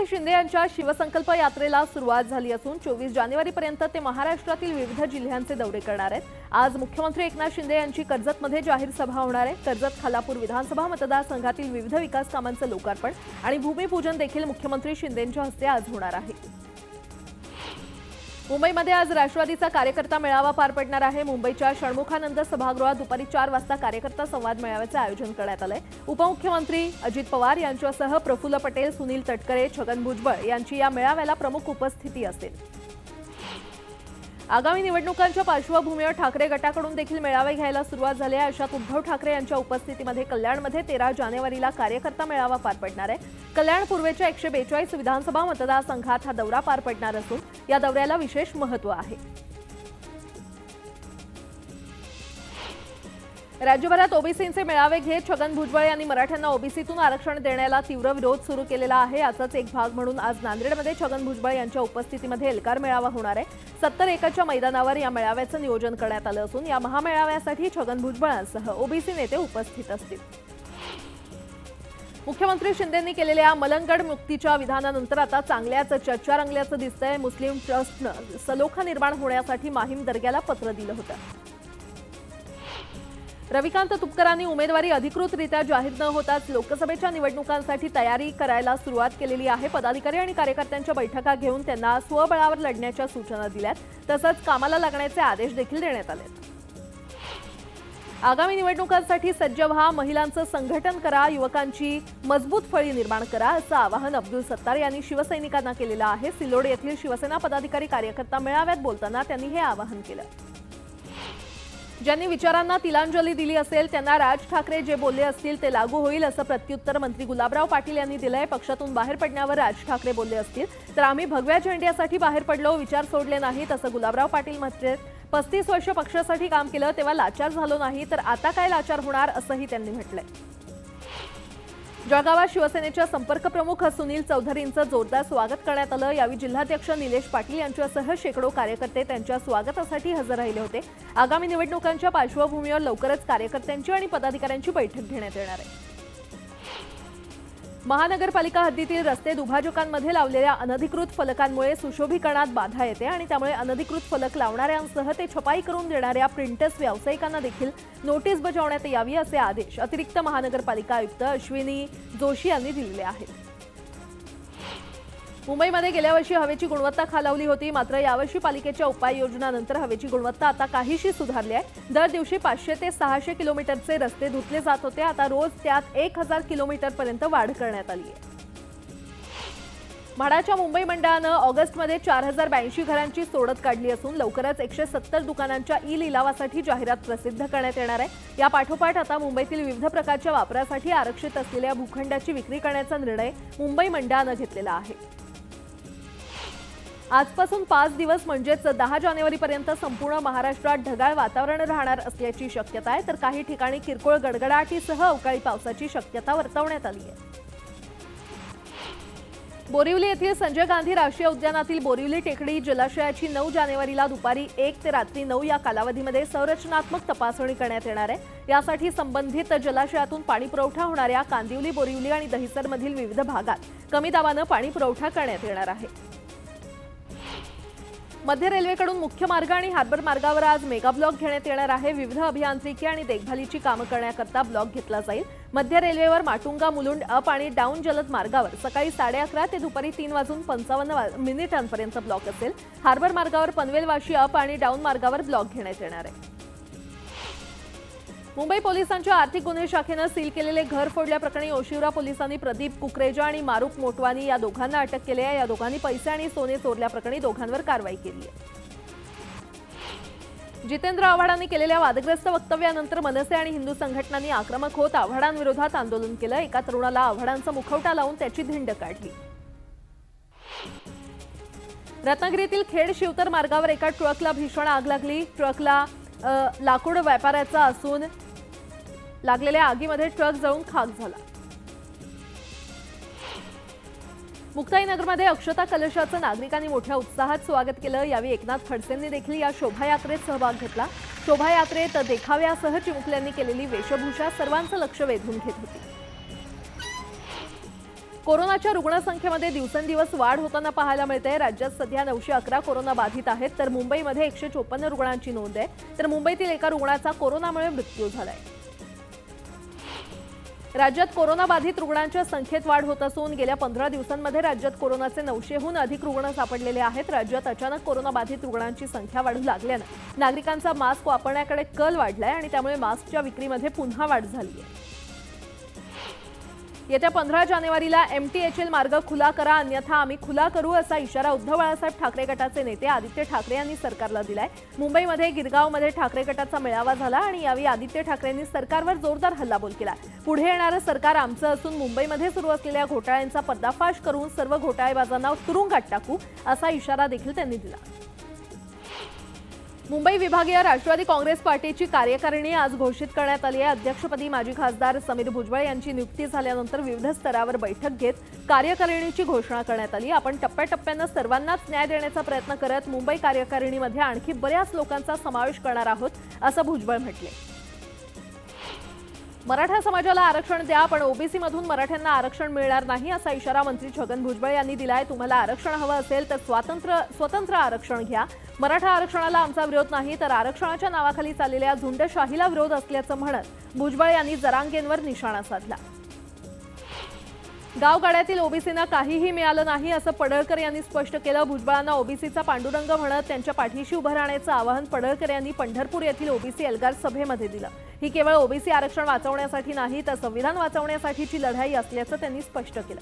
मुख्यमंत्री शिंदे यांच्या शिवसंकल्प यात्रेला सुरुवात झाली असून चोवीस जानेवारीपर्यंत ते महाराष्ट्रातील विविध जिल्ह्यांचे दौरे करणार आहेत. आज मुख्यमंत्री एकनाथ शिंदे यांची कर्जतमध्ये जाहीर सभा होणार आहे. कर्जत खालापूर विधानसभा मतदारसंघातील विविध विकास कामांचं लोकार्पण आणि भूमिपूजन देखील मुख्यमंत्री शिंदेंच्या हस्ते आज होणार आहे. मुंबईमध्ये आज राष्ट्रवादीचा कार्यकर्ता मेळावा पार पडणार आहे. मुंबईच्या षण्मुखानंद सभागृहात दुपारी चार वाजता कार्यकर्ता संवाद मेळाव्याचं आयोजन करण्यात आलंय. उपमुख्यमंत्री अजित पवार यांच्यासह प्रफुल्ल पटेल सुनील तटकरे छगन भुजबळ यांची या मेळाव्याला प्रमुख उपस्थिती असेल आगामी निवडणुकांच्या पार्श्वभूमीवर ठाकरे गटाकडून देखील मेळावे घ्यायला सुरुवात झाली आहे. अशात उद्धव ठाकरे यांच्या उपस्थितीमध्ये कल्याणमध्ये तेरा जानेवारीला कार्यकर्ता मेळावा पार पडणार आहे. कल्याण पूर्वेच्या एकशे बेचाळीस विधानसभा मतदारसंघात हा दौरा पार पडणार असून या दौऱ्याला विशेष महत्त्व आहे. राज्यभरात ओबीसींचे मेळावे घेत छगन भुजबळ यांनी मराठ्यांना ओबीसीतून आरक्षण देण्याला तीव्र विरोध सुरू केलेला आहे. याचाच एक भाग म्हणून आज नांदेडमध्ये छगन भुजबळ यांच्या उपस्थितीमध्ये एल्कार मेळावा होणार आहे. सत्तर एकरच्या मैदानावर या मेळाव्याचं नियोजन करण्यात आलं असून या महामेळाव्यासाठी छगन भुजबळांसह ओबीसी नेते उपस्थित असतील. मुख्यमंत्री शिंदेंनी केलेल्या मलंगड मुक्तीच्या विधानानंतर आता चांगल्याच चर्चा रंगल्याचं दिसतंय. मुस्लिम ट्रस्टनं सलोखा निर्माण होण्यासाठी माहीम दर्ग्याला पत्र दिलं होतं. रविकांत तुपकरांनी उमेदवारी अधिकृतरित्या जाहीर न होताच लोकसभेच्या निवडणुकांसाठी तयारी करायला सुरुवात केलेली आहे. पदाधिकारी आणि कार्यकर्त्यांच्या बैठका घेऊन त्यांना स्वबळावर लढण्याच्या सूचना दिल्यात. तसंच कामाला लागण्याचे आदेश देखील देण्यात आले आगामी निवडणुकांसाठी सज्ज व्हा महिलांचं संघटन करा युवकांची मजबूत फळी निर्माण करा असं आवाहन अब्दुल सत्तार यांनी शिवसैनिकांना केलेलं आहे. सिल्लोड येथील शिवसेना पदाधिकारी कार्यकर्ता मेळाव्यात बोलताना त्यांनी हे आवाहन केलं. ज्यांनी विचारांना तिलांजली दिली असेल त्यांना राज ठाकरे जे बोलले असतील ते लागू होईल असं प्रत्युत्तर मंत्री गुलाबराव पाटील यांनी दिलंय. पक्षातून बाहेर पडण्यावर राज ठाकरे बोलले असतील तर आम्ही भगव्या झेंड्यासाठी बाहेर पडलो विचार सोडले नाहीत असं गुलाबराव पाटील म्हणतात. पस्तीस वर्ष पक्षासाठी काम केलं तेव्हा लाचार झालो नाही तर आता काय लाचार होणार असंही त्यांनी म्हटलंय. जळगावात शिवसेनेच्या संपर्क प्रमुख सुनील चौधरींचं जोरदार स्वागत करण्यात आलं. यावेळी जिल्हाध्यक्ष निलेश पाटील यांच्यासह शेकडो कार्यकर्ते त्यांच्या स्वागतासाठी हजर राहिले होते. आगामी निवडणुकांच्या पार्श्वभूमीवर लवकरच कार्यकर्त्यांची आणि पदाधिकाऱ्यांची बैठक घेण्यात येणार आहे. महानगरपालिका हद्दीतील रस्ते दुभाजकांमध्ये लावलेल्या अनधिकृत फलकांमुळे सुशोभीकरणात बाधा येते आणि त्यामुळे अनधिकृत फलक लावणाऱ्यांसह ते छपाई करून देणाऱ्या प्रिंटर्स व्यावसायिकांना देखील नोटीस बजावण्यात यावी असे आदेश अतिरिक्त महानगरपालिका आयुक्त अश्विनी जोशी यांनी दिलेले आहेत. मुंबईमध्ये गेल्या वर्षी हवेची गुणवत्ता खालावली होती. मात्र यावर्षी पालिकेच्या उपाययोजनानंतर हवेची गुणवत्ता आता काहीशी सुधारली आहे. दर दिवशी पाचशे ते सहाशे किलोमीटरचे रस्ते धुतले जात होते. आता रोज त्यात एक हजार किलोमीटरपर्यंत वाढ करण्यात आली आहे. म्हाडाच्या मुंबई मंडळानं ऑगस्टमध्ये चार हजार ब्याऐंशी घरांची सोडत काढली असून लवकरच एकशे सत्तर दुकानांच्या ई लिलावासाठी जाहिरात प्रसिद्ध करण्यात येणार आहे. या पाठोपाठ आता मुंबईतील विविध प्रकारच्या वापरासाठी आरक्षित असलेल्या भूखंडाची विक्री करण्याचा निर्णय मुंबई मंडळानं घेतलेला आहे. आजपासून पाच दिवस म्हणजेच दहा जानेवारीपर्यंत संपूर्ण महाराष्ट्रात ढगाळ वातावरण राहणार असल्याची शक्यता आहे. तर काही ठिकाणी किरकोळ गडगडाटीसह अवकाळी पावसाची शक्यता वर्तवण्यात आली आहे. बोरिवली येथील संजय गांधी राष्ट्रीय उद्यानातील बोरिवली टेकडी जलाशयाची नऊ जानेवारीला दुपारी एक ते रात्री नऊ या कालावधीमध्ये संरचनात्मक तपासणी करण्यात येणार आहे. यासाठी संबंधित जलाशयातून पाणी पुरवठा होणाऱ्या कांदिवली बोरिवली आणि दहिसरमधील विविध भागात कमी दाबानं पाणी पुरवठा करण्यात येणार आहे. मध्य रेल्वेकडून मुख्य मार्ग आणि हार्बर मार्गावर आज मेगा ब्लॉक घेण्यात येणार आहे. विविध अभियांत्रिकी आणि देखभालीची कामं करण्याकरता ब्लॉक घेतला जाईल. मध्य रेल्वेवर माटुंगा मुलुंड अप आणि डाऊन जलद मार्गावर सकाळी साडे अकरा ते दुपारी तीन वाजून पंचावन्न वा- मिनिटांपर्यंत ब्लॉक असेल. हार्बर मार्गावर पनवेल वाशी अप आणि डाऊन मार्गावर ब्लॉक घेण्यात येणार आहे. मुंबई पोलिसांच्या आर्थिक गुन्हे शाखेनं सील केलेले घर फोडल्याप्रकरणी ओशिवरा पोलिसांनी प्रदीप कुकरेजा आणि मारुप मोटवानी या दोघांना अटक केली आहे. या दोघांनी पैसे आणि सोने चोरल्याप्रकरणी दोघांवर कारवाई केली आहे. जितेंद्र आव्हाडांनी केलेल्या वादग्रस्त वक्तव्यानंतर मनसे आणि हिंदू संघटनांनी आक्रमक होत आव्हाडांविरोधात आंदोलन केलं एका तरुणाला आव्हाडांचा मुखवटा लावून त्याची धिंड काढली. रत्नागिरीतील खेड शिवतर मार्गावर एका ट्रकला भीषण आग लागली. ट्रकला लाकूड व्यापाऱ्याचा असून लागलेल्या आगीमध्ये ट्रक जळून खाक झाला. मुक्ताईनगरमध्ये अक्षता कलशाचं नागरिकांनी मोठ्या उत्साहात स्वागत केलं. यावेळी एकनाथ खडसेंनी देखील या शोभायात्रेत सहभाग घेतला. शोभायात्रेत देखाव्यासह चिमुकल्यांनी केलेली वेशभूषा सर्वांचं लक्ष वेधून घेत होती. कोरोनाच्या रुग्णसंख्येमध्ये दिवसेंदिवस वाढ होताना पाहायला मिळते. राज्यात सध्या नऊशे अकरा कोरोना बाधित आहेत. तर मुंबईमध्ये एकशे चोपन्न रुग्णांची नोंद आहे. तर मुंबईतील एका रुग्णाचा कोरोनामुळे मृत्यू झालाय. राज्यात कोरोनाबाधित रुग्णांच्या संख्येत वाढ होत असून गेल्या पंधरा दिवसांमध्ये राज्यात कोरोनाचे नऊशेहून अधिक रुग्ण सापडलेले आहेत. राज्यात अचानक कोरोनाबाधित रुग्णांची संख्या वाढू लागल्यानं नागरिकांचा मास्क वापरण्याकडे कल वाढलाय आणि त्यामुळे मास्कच्या विक्रीमध्ये पुन्हा वाढ झाली आहे येत्या पंधरा जानेवारीला एम टी एच एल मार्ग खुला करा अन्यथा आम्ही खुला करू असा इशारा उद्धव बाळासाहेब ठाकरे गटाचे नेते आदित्य ठाकरे यांनी सरकारला दिलाय. मुंबईमध्ये गिरगावमध्ये ठाकरे गटाचा मेळावा झाला आणि यावेळी आदित्य ठाकरेंनी सरकारवर जोरदार हल्लाबोल केला. पुढे येणारं सरकार आमचं असून मुंबईमध्ये सुरू असलेल्या घोटाळ्यांचा पर्दाफाश करून सर्व घोटाळेबाजांना तुरुंगात टाकू असा इशारा देखील त्यांनी दिला. मुंबई विभागीय राष्ट्रवादी काँग्रेस पार्टीची कार्यकारिणी आज घोषित करण्यात आली आहे. अध्यक्षपदी माजी खासदार समीर भुजबळ यांची नियुक्ती झाल्यानंतर विविध स्तरावर बैठक घेत कार्यकारिणीची घोषणा करण्यात आली. आपण टप्प्याटप्प्यानं सर्वांनाच न्याय देण्याचा प्रयत्न करत मुंबई कार्यकारिणीमध्ये आणखी बऱ्याच लोकांचा समावेश करणार आहोत असं भुजबळ म्हटले. मराठा समाजाला आरक्षण द्या पण ओबीसी मधून मराठ्यांना आरक्षण मिळणार नाही असा इशारा मंत्री छगन भुजबळ यांनी दिलाय. तुम्हाला आरक्षण हवं असेल तर स्वातंत्र्य स्वतंत्र आरक्षण घ्या. मराठा आरक्षणाला आमचा विरोध नाही तर आरक्षणाच्या नावाखाली चाललेल्या झुंडशाहीला विरोध असल्याचं म्हणत भुजबळ यांनी जरांगेंवर निशाणा साधला. गावगाड्यातील ओबीसींना काहीही मिळालं नाही असं पडळकर यांनी स्पष्ट केलं. भुजबळांना ओबीसीचा पांडुरंग म्हणत त्यांच्या पाठीशी उभं राहण्याचं आवाहन पडळकर यांनी पंढरपूर येथील ओबीसी एल्गार सभेमध्ये दिलं. ही केवळ ओबीसी आरक्षण वाचवण्यासाठी नाही तर संविधान वाचवण्यासाठीची लढाई असल्याचं त्यांनी स्पष्ट केलं.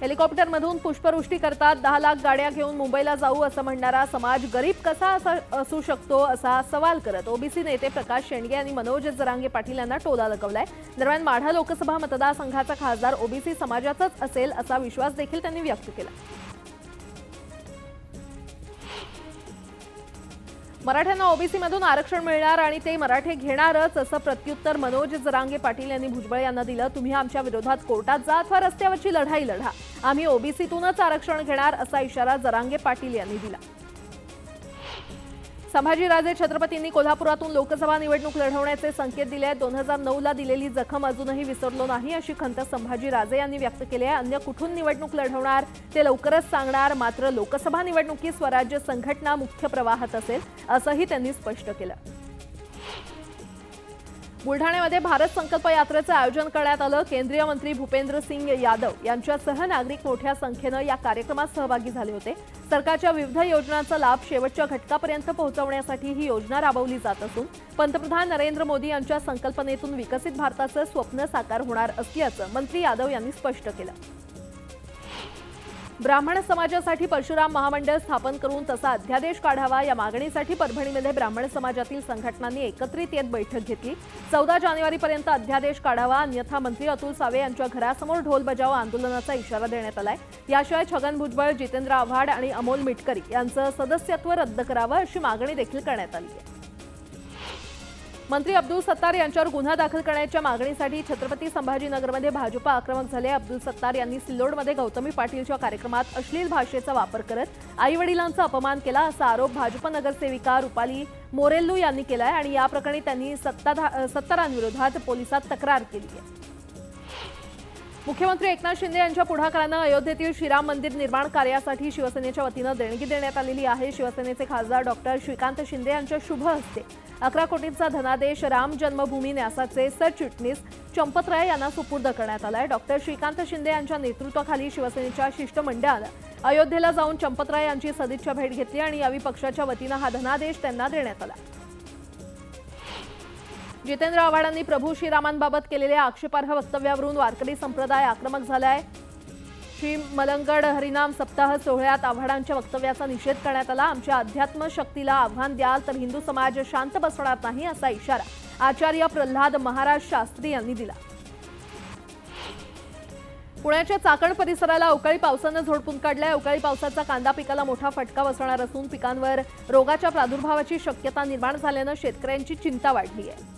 हेलिकॉप्टरमधून पुष्पवृष्टी करतात. दहा लाख गाड्या घेऊन मुंबईला जाऊ असं म्हणणारा समाज गरीब कसा असा असू शकतो असा सवाल करत ओबीसी नेते प्रकाश शेंडगे आणि मनोज जरांगे पाटील यांना टोला लगवलाय. दरम्यान माढा लोकसभा मतदारसंघाचा खासदार ओबीसी समाजाचाच असेल असा विश्वास देखील त्यांनी व्यक्त केला. मराठ्यांना ओबीसीमधून आरक्षण मिळणार आणि ते मराठे घेणारच असं प्रत्युत्तर मनोज जरांगे पाटील यांनी भुजबळ यांना दिलं. तुम्ही आमच्या विरोधात कोर्टात जा अथवा रस्त्यावरची लढाई लढा. आम्ही ओबीसीतूनच आरक्षण घेणार असा इशारा जरांगे पाटील यांनी दिला. संभाजीराजे छत्रपतींनी कोल्हापुरातून लोकसभा निवडणूक लढवण्याचे संकेत दिले आहेत. दोन हजार नऊला दिलेली जखम अजूनही विसरलो नाही अशी खंत संभाजीराजे यांनी व्यक्त केली आहे. अन्य कुठून निवडणूक लढवणार ते लवकरच सांगणार मात्र लोकसभा निवडणुकीत स्वराज्य संघटना मुख्य प्रवाहात असेल असंही त्यांनी स्पष्ट केलं. बुलढाण्यामध्ये भारत संकल्प यात्रेचं आयोजन करण्यात आलं. केंद्रीय मंत्री भूपेंद्र सिंग यादव यांच्यासह नागरिक मोठ्या संख्येनं या कार्यक्रमात सहभागी झाले होते. सरकारच्या विविध योजनांचा लाभ शेवटच्या घटकापर्यंत पोहोचवण्यासाठी ही योजना राबवली जात असून पंतप्रधान नरेंद्र मोदी यांच्या संकल्पनेतून विकसित भारताचं स्वप्न साकार होणार असल्याचं मंत्री यादव यांनी स्पष्ट केलं. ब्राह्मण समाजासाठी परशुराम महामंडळ स्थापन करून तसा अध्यादेश काढावा या मागणीसाठी परभणीमध्ये ब्राह्मण समाजातील संघटनांनी एकत्रित येत बैठक घेतली. चौदा जानेवारीपर्यंत अध्यादेश काढावा अन्यथा मंत्री अतुल सावे यांच्या घरासमोर ढोल बजाव आंदोलनाचा इशारा देण्यात आलाय. याशिवाय छगन भुजबळ जितेंद्र आव्हाड आणि अमोल मिटकरी यांचं सदस्यत्व रद्द करावं अशी मागणी देखील करण्यात आली आहे. मंत्री अब्दुल सत्तार यांच्यावर गुन्हा दाखल करण्याच्या मागणीसाठी छत्रपती संभाजीनगरमध्ये भाजपा आक्रमक झाले. अब्दुल सत्तार यांनी सिल्लोडमध्ये गौतमी पाटीलच्या कार्यक्रमात अश्लील भाषेचा वापर करत आई वडिलांचा अपमान केला असा आरोप भाजप नगरसेविका रुपाली मोरेल्लू यांनी केलाय आणि या प्रकरणी त्यांनी सत्ताधा सत्तारांविरोधात पोलिसात तक्रार केली आहे. मुख्यमंत्री एकनाथ शिंदे यांच्या पुढाकारानं अयोध्येतील श्रीराम मंदिर निर्माण कार्यासाठी शिवसेनेच्या वतीनं देणगी देण्यात आलेली आहे. शिवसेनेचे खासदार डॉक्टर श्रीकांत शिंदे यांच्या शुभ हस्ते अकरा कोटींचा धनादेश राम जन्मभूमी न्यासाचे सरचिटणीस चंपतराय यांना सुपूर्द करण्यात आलाय. डॉक्टर श्रीकांत शिंदे यांच्या नेतृत्वाखाली शिवसेनेच्या शिष्टमंडळानं अयोध्येला जाऊन चंपतराय यांची सदिच्छा भेट घेतली आणि यावेळी पक्षाच्या वतीनं हा धनादेश त्यांना देण्यात आला. जितेंद्र आव्हाडांनी प्रभू श्रीरामांबाबत केलेल्या आक्षेपार्ह वक्तव्यावरून वारकरी संप्रदाय आक्रमक झालाय. श्री मलंगड हरिनाम सप्ताह सोहळ्यात आव्हाडांच्या वक्तव्याचा निषेध करण्यात आला. आमच्या अध्यात्म शक्तीला आव्हान द्याल तर हिंदू समाज शांत बसणार नाही असा इशारा आचार्य प्रल्हाद महाराज शास्त्री यांनी दिला. पुण्याच्या चाकण परिसराला अवकाळी पावसानं झोडपून काढलाय. अवकाळी पावसाचा कांदा पिकाला मोठा फटका बसणार असून पिकांवर रोगाच्या प्रादुर्भावाची शक्यता निर्माण झाल्यानं शेतकऱ्यांची चिंता वाढली आहे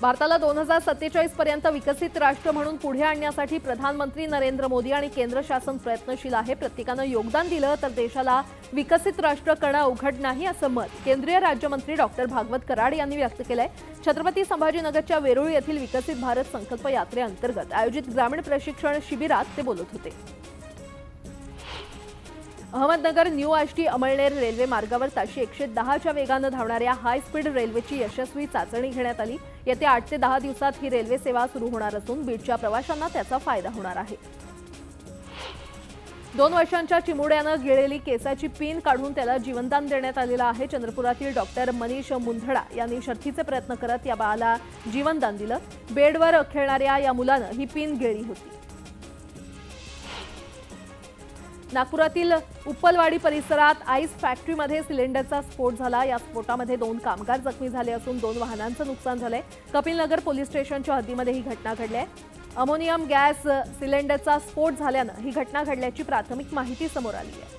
भारताला दोन हजार सत्तेचाळीस पर्यंत विकसित राष्ट्र म्हणून पुढे आणण्यासाठी प्रधानमंत्री नरेंद्र मोदी आणि केंद्र शासन प्रयत्नशील आहे. प्रत्येकानं योगदान दिलं तर देशाला विकसित राष्ट्र करणं अवघड नाही असं मत केंद्रीय राज्यमंत्री डॉक्टर भागवत कराड यांनी व्यक्त केलंय. छत्रपती संभाजीनगरच्या वेरूळ येथील विकसित भारत संकल्प यात्रेअंतर्गत आयोजित ग्रामीण प्रशिक्षण शिबिरात ते बोलत होते. अहमदनगर न्यू आष्टी अमळनेर रेल्वे मार्गावर ताशी एकशे दहाच्या वेगानं धावणाऱ्या हाय स्पीड रेल्वेची यशस्वी चाचणी घेण्यात आली. येत्या आठ ते दहा दिवसात ही रेल्वे सेवा सुरू होणार असून बीडच्या प्रवाशांना त्याचा फायदा होणार आहे. दोन वर्षांच्या चिमुड्यानं गिळलेली केसाची पिन काढून त्याला जीवनदान देण्यात आलेलं आहे. चंद्रपुरातील डॉक्टर मनीष मुंधडा यांनी शर्थीचे प्रयत्न करत या बाळाला जीवनदान दिलं. बेडवर खेळणाऱ्या या मुलानं ही पिन गिळली होती. नागपुरातील उप्पलवाडी परिसरात आईस फॅक्टरीमध्ये सिलेंडरचा स्फोट झाला. या स्फोटामध्ये दोन कामगार जखमी झाले असून दोन वाहनांचं नुकसान झालंय. कपिलनगर पोलीस स्टेशनच्या हद्दीमध्ये ही घटना घडली आहे अमोनियम गॅस सिलेंडरचा स्फोट झाल्यानं ही घटना घडल्याची प्राथमिक माहिती समोर आली आहे.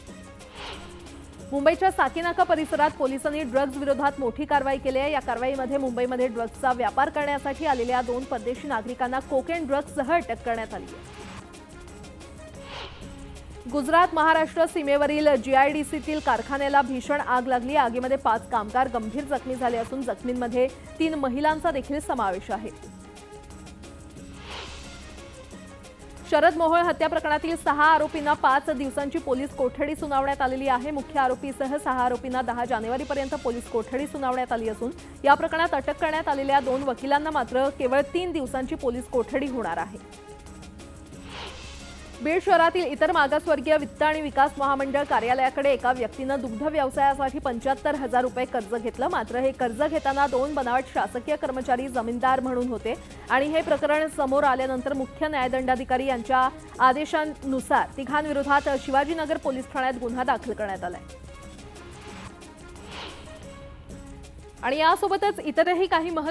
मुंबईच्या साकीनाका परिसरात पोलिसांनी ड्रग्ज विरोधात मोठी कारवाई केली आहे. या कारवाईमध्ये मुंबईमध्ये ड्रग्जचा व्यापार करण्यासाठी आलेल्या दोन परदेशी नागरिकांना कोकेन ड्रग्जसह अटक करण्यात आली आहे. गुजरात महाराष्ट्र सीमेवरील जीआयडीसीतील कारखान्याला भीषण आग लागली. आगीमध्ये पाच कामगार गंभीर जखमी झाले असून जखमींमध्ये तीन महिलांचा देखील समावेश आहे. शरद मोहोळ हत्या प्रकरणातील सहा आरोपींना पाच दिवसांची पोलीस कोठडी सुनावण्यात आलेली आहे. मुख्य आरोपीसह सहा आरोपींना दहा जानेवारीपर्यंत पोलीस कोठडी सुनावण्यात आली असून या प्रकरणात अटक करण्यात आलेल्या दोन वकिलांना मात्र केवळ तीन दिवसांची पोलीस कोठडी होणार आहे. बीड शहरातील इतर मागासवर्गीय वित्त आणि विकास महामंडळ कार्यालयाकडे एका व्यक्तीनं दुग्ध व्यवसायासाठी पंच्याहत्तर हजार रुपये कर्ज घेतलं. मात्र हे कर्ज घेताना दोन बनावट शासकीय कर्मचारी जमीनदार म्हणून होते आणि हे प्रकरण समोर आल्यानंतर मुख्य न्यायदंडाधिकारी यांच्या आदेशानुसार तिघांविरोधात शिवाजीनगर पोलीस ठाण्यात गुन्हा दाखल करण्यात आलाय. आणि यासोबतच इतरही काही महत्त्व